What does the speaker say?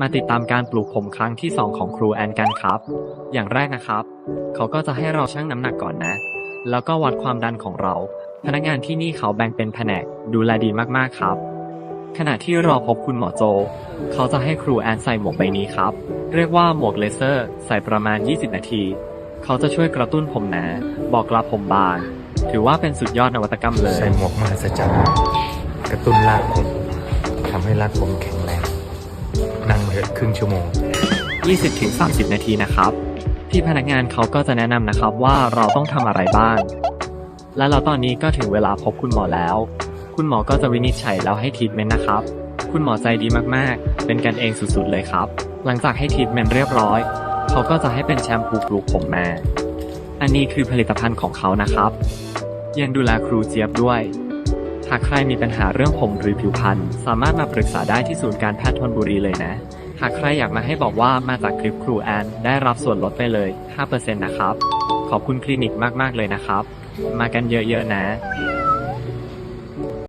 มาติดตามการปลูกผมครั้งที่ 2 ของครูแอนกันครับ อย่างแรกนะครับ เขาก็จะให้เราชั่งน้ำหนักก่อนนะ แล้วก็วัดความดันของเรา พนักงานที่นี่เขาแบ่งเป็นแผนกดูแลดีมากๆครับ ขณะที่รอพบคุณหมอโจ เขาจะให้ครูแอนใส่หมวกใบนี้ครับ เรียกว่าหมวกเลเซอร์ ใส่ประมาณ 20 นาที เขาจะช่วยกระตุ้นผมหนา บอกลาผมบาง ถือว่าเป็นสุดยอดนวัตกรรมเลย ใส่หมวกมหัศจรรย์กระตุ้นรากผมทำให้รากผมแข็งแรง นั่งมาเถอะครึ่งชั่วโมง 20-30 นาทีนะครับ พี่พนักงานเขาก็จะแนะนำนะครับว่าเราต้องทำอะไรบ้าง และเราตอนนี้ก็ถึงเวลาพบคุณหมอแล้ว คุณหมอก็จะวินิจฉัยแล้วให้ทีทเมนต์นะครับ คุณหมอใจดีมากๆ เป็นกันเองสุดๆเลยครับ หลังจากให้ทีทเมนต์เรียบร้อย เขาก็จะให้เป็นแชมพูปลูกผมมาอันนี้คือผลิตภัณฑ์ของเขานะครับ ยังดูแลครูเจี๊ยบด้วย หากใครมีปัญหาเรื่องผมหรือผิวพรรณสามารถมาปรึกษาได้ที่ศูนย์การแพทย์ธนบุรีเลยนะ หากใครอยากมาให้บอกว่ามาจากคลิปครูแอนได้รับส่วนลดไปเลย 5%นะครับ ขอบคุณคลินิกมาก ๆ เลยนะครับ มากันเยอะ ๆ นะ